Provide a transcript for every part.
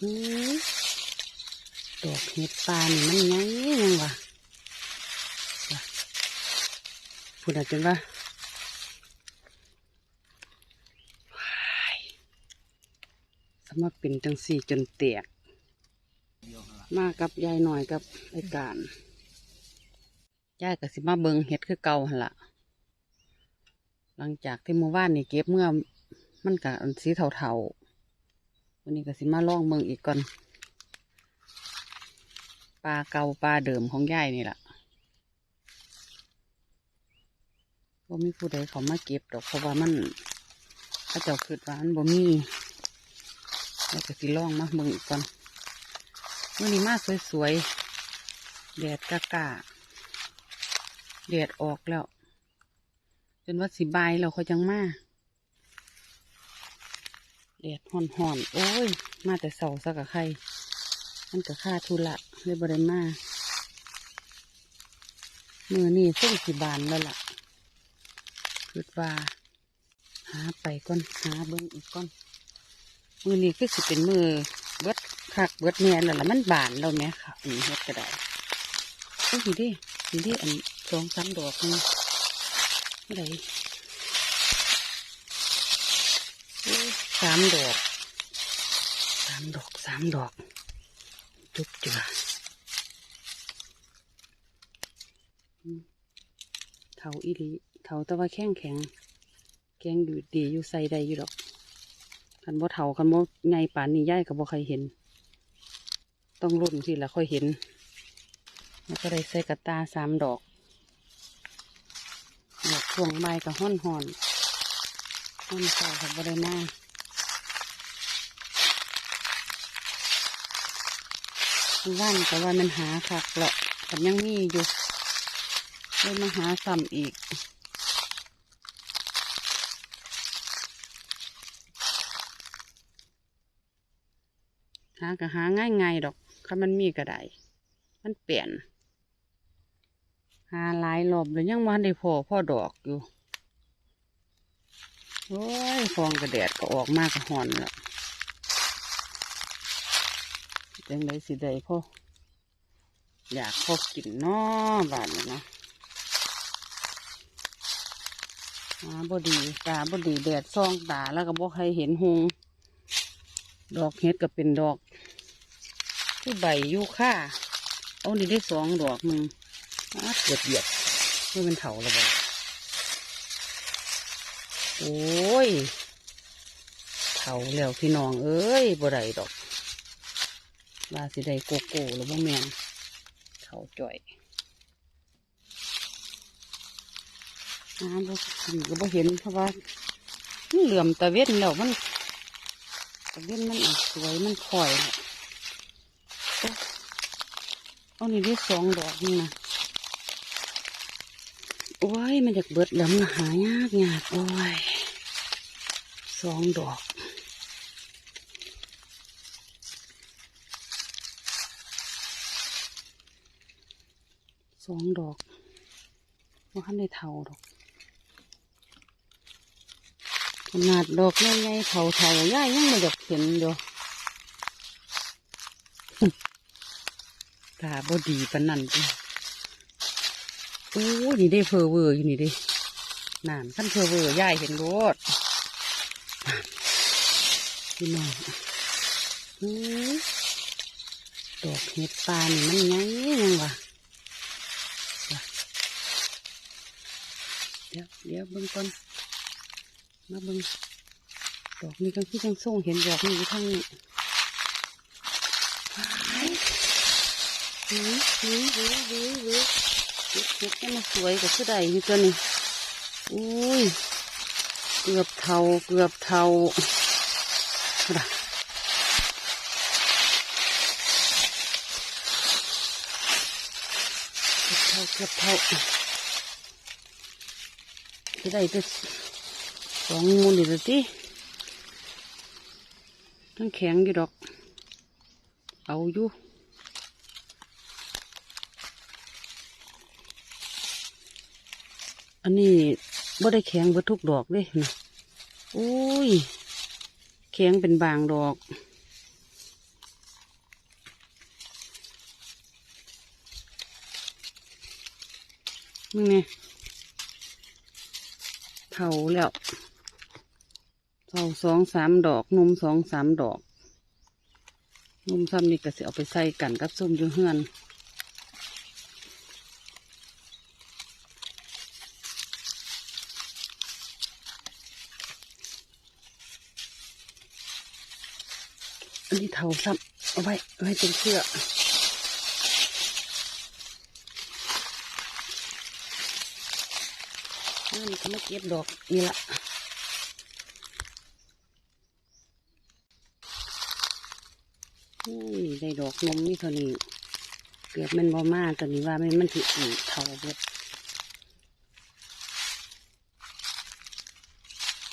อื้อดอกเห็ดปลานี่มันไงยังวะพูดอะไรกันวะว้าสมาเป็นจังสี่จนเตียก มากับยายหน่อยกับรายการยายก็สิมาเบิงเห็ดคือเก่าหันละหลังจากที่เมื่อวานนี่เก็บเมื่อมันกะอันสีเทาๆ วันนี้ก็สิมาลองเบิงอีกก่อน ปลาเก่าปลาเดิมของยายนี่แหละว่มีผู้ใดเขามาเก็บดอกเพราะว่ามันถ้าเจ้าคิดว่ามันบ่มีแล้วก็สิลองมาเบิงอีกก่อนมื่อนี้มาสวยๆแดดกะกะแดดออกแล้ว จนว่าสิบายแล้วเขาจังมา แดดห่อนๆโอ้ย มาแต่เสาสักกะใครมันก็ค่าทุละเลยบริมามือนี่ส่งสิบานแล้วล่ะคิดว่าหาไปก่อนหาเบิ้งอีกก่อน มือนี้คือสิเป็นมือเบิดคักเบิดแม่นแล้วล่ะมันบานแล้วแม่ค่ะอันนี้เฮ็ดก็ได้โอ้ยดินี่ดิอันสองสามดอกนี่อะไรโอ้ย สามดอกสามดอกสามดอก จุกจืออืมเถาอีลีเถาตะว่าแข็งแข็งแกงอยู่ดีอยู่ใส่ได้อยู่ดอกคันบ่เฒ่าคันบ่ไงป่านนี้ย่ายก็บ่เคยเห็น ต้องรุ่นสิละค่อยเห็น แล้วก็ได้ใส่กระตาสามดอกดอกช่วงใบกับห้อนหอนห้อนเศร้ากับบ่ได้มา ว่านก็ว่ามันหาคักละกันยังมีอยู่เลยมาหาซ้ำอีกหาก็หาง่ายๆดอกถ้ามันมีก็ได้ มันเปลี่ยน หาหลายรอบแล้วยังมาได้พอพ่อดอกอยู่ โอ้ยฟองกระแดดก็ออกมากระหอนแล้ว จังไดสิได้พ่ออยากพ่อกินน้อบานนี้นะหาบดีตาบดีแดดซ่องตาแล้วก็บ่ใครเห็นหงดอกเห็ดก็เป็นดอก ที่ใบยูค่าเอานี่ได้สองดอกหนึ่งอาเกือบเหยียบนี่เป็นเถาแล้วบ่โอ้ยเถาแล้วพี่น้องเอ้ยบ่ได้ดอก ลาสิได้โกโก้หรือบ่แมนเถาจ่อยน้ำบ่กินก็บ่เห็นเพราะว่ามันเหลื่อมตะเวนแล้วมันตะเวนมันสวยมันคอยน่ะอ๊ะเอานี่ได้สองดอกนี่นะโอ้ยมันอยากเบิดแล้วมันหายากยากโอ้ยสองดอก สองดอกว่าขั้นได้เท่าดอกขนาดดอกใหญ่ๆเท่าๆย่ายยังไม่ดอกเห็นดอยู่ตาบอดีปานนั่นจ้ะโอ้ยนี่ได้เพอเวอร์อยู่นี่ดินานขั้นเพอเวอร์ย่ายเห็นรถพี่น้องดอกเห็ดปลานี่มันไงยังวะว่ะเดี๋ยวเดี๋ยวเบิ่งก่อนมาเบิ่งดอกนี้ก็คือจังส่งเห็นดอกนี้อยู่ทางนี้ว้ายหือหือหือหือหือเห็ดเห็ดนี่มันสวยกว่าคือใดอยู่ตัวนี้อุ้ยเกือบเท่าเกือบเท่าน่ะเกือบเท่าเกือบเท่า ก็ได้ตัวสองมูลเดียวที่ทั้งแข็งอยู่ดอก เอาอยู่อันนี้บ่ได้แข็งเบิดทุกดอกเลยนะอุ้ย แข็งเป็นบางดอก นี่ เท่าแล้วเท่าสองสามดอกนมสองสามดอกนมซ้ำนี่ก็สิเอาไปใส่กันกับส้มยูเฮือนอันนี้เท่าซ้ำเอาไว้ไว้เป็นเชือก นั่ก็มาเก็บดอกนี่ละอุ้ยได้ดอกนมนี่เท่านี้เกือบมันบ่มาตอนนี้ว่ามันมันสิอีเท่าเบิด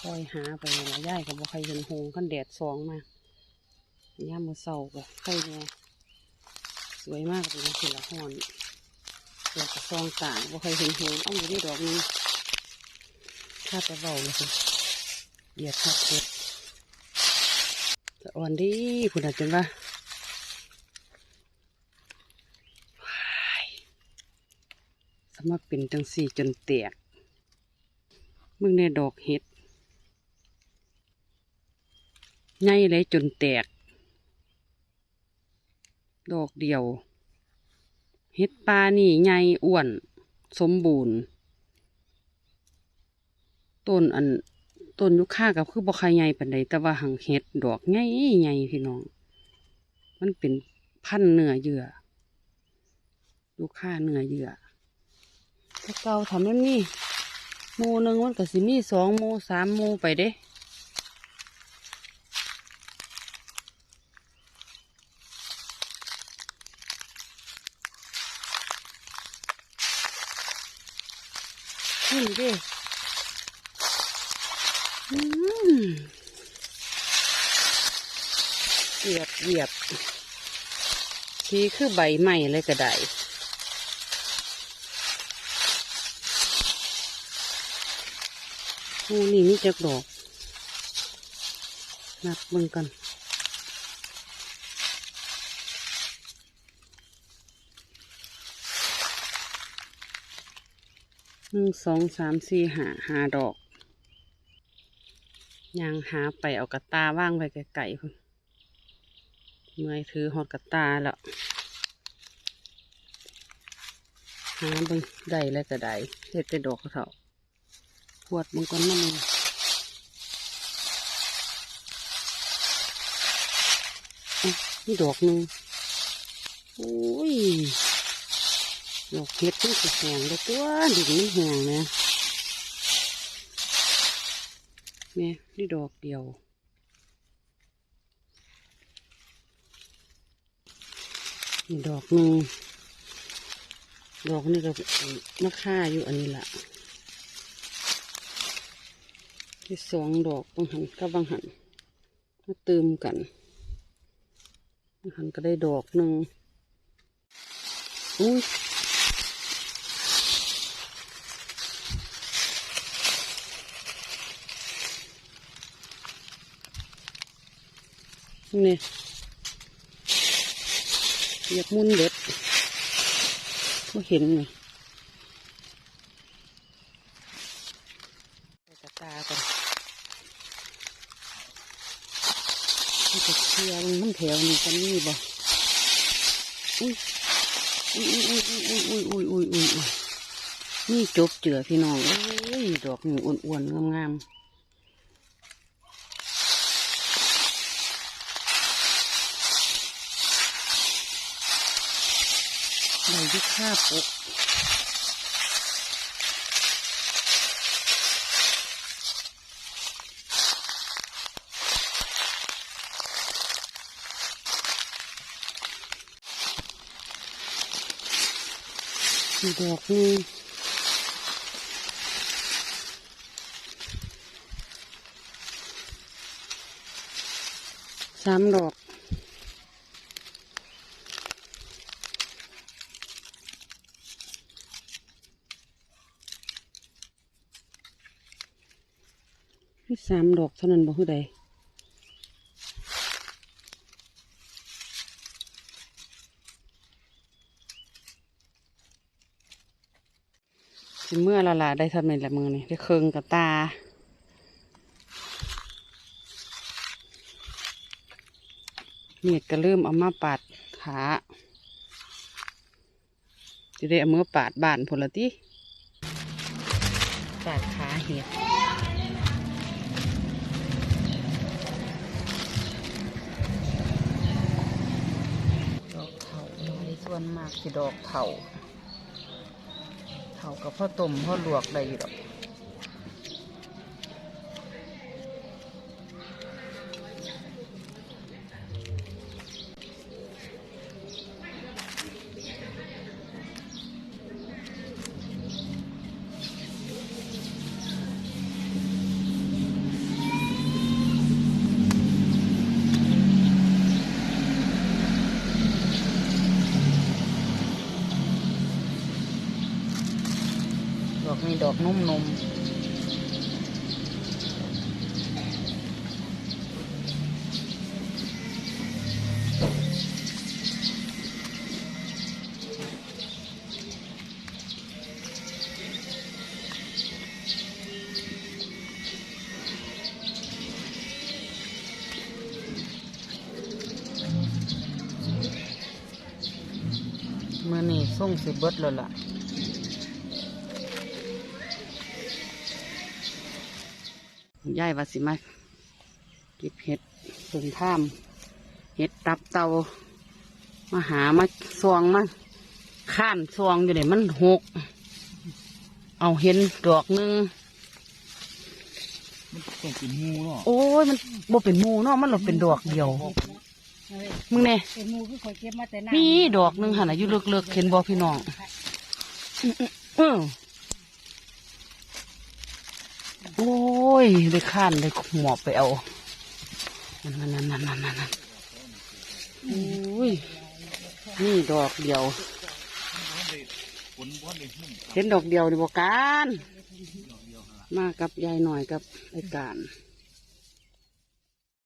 คอยหาไปนี่ละย่ายก็บ่ใครเห็นหงขั้นแดดสองมาย่ามือเศร้าก็ไข่แน่สวยมากเลยนะสิละห่อนเดี๋ยวจะซองต่างว่าเคยเห็นห็นเอาอยู่นี่ดอกนึง ถ้าไปเบาเลยสิเหยียดทับเพชรจะอ่อนดีผุดอาจนว่าว้ายสมัครเป็นจังสี่จนแตกมึงในดอกเห็ดใหญ่เลยจนแตก ดอกเดียว เห็ดปลานี่ใหญ่อ้วน สมบูรณ์ ต้นอันต้นยุค่ากับคือบ่ใครใหญ่ปานใดแต่ว่าหังเห็ดดอกใหญ่ใหญ่พี่น้อง มันเป็นพันเนื้อเยื่อยุค่าเนื้อเยื่อถ้าเก่าทำมันนี่หมูหนึ่งมันก็สิมีสองหมูสามหมูไปเด้นี่ดิอืม เหยียบเหยียบทีคือใบใหม่เลยก็ได้โอ้นี่นี่จักดอก นับเบิ่งกันหนึ่งสองสามสี่หาหาดอก ยางหาไปเอากระตาว่างไว้ไกลๆพุ่นเมื่อยถือหอดกระตาแล้วหาบิ่งได้แล้วก็ได้เฮ็ดแต่ดอกเขาเถาขวดมังกรน้ำมันอะนี่ดอกหนึ่งโอ้ยดอกเห็ดมันสิแห้งเลยตัวดินมันแห้งนะ แม่นี่ดอกเดียว นี่ดอกหนึ่งดอกนี่ก็มะค่าอยู่อันนี้ละที่สองดอกบางหันกับบางหันมาเติมกันบางหันก็ได้ดอกหนึ่งอุ้ย นี่อยากมุนเด็ดก็เห็นไงไปกระตากันมันจะเคลียร์มันมันแถวนี้กันนี่บ่อุ้ยอุ้ยอุ้ยอุ้ยอุ้ยอุ้ยอุ้ยอุ้ยอุ้ยนี่จบเจือพี่น้องเอ้ยดอกหนึ่งอ้วนๆงามๆ ที่คาบปกมีดอกนึงสามดอก มีสามดอกเท่านั้นบ่คือใดสิเมื่อละละได้ทำในละมือนี่ได้เคืองกับตาเมียดก็เริ่มเอามาปาดขาจะได้เอามือปาดบานผลละติปาดขาเห็ดด ส่วนมากสิดอกเถาเถากับพ่อต้มพ่อลวกได้อยู่ดอก มีดอกนุ่มนมมือนี่ส่งสิเบิดแล้วล่ะ ยายว่าสิมาเก็บเห็ดเพิ่งท่ามเห็ดตับเตามาหามาซวงมาข้านซวงอยู่เนี่ยมันหก เอาเห็นดอกหนึงมันต้องเป็นงูเนาะโอ้ยมันบ่เป็นหมูเนาะมันหลบเป็นดอกเดียว มึงเนี่ยเป็นงูคือคอยเก็บมาแต่น้มีดอกหนึงหันอายุเลิกๆเห็นบ่พี่น้องเออ โอ้ยได้ข้านได้หมอบไปเอานั่นนั่นนั่นนั่นนั่นมันโอ้ยนี่ดอกเดียว เห็นดอกเดียวนี่บอกการ มากับยายหน่อยกับไอ้การ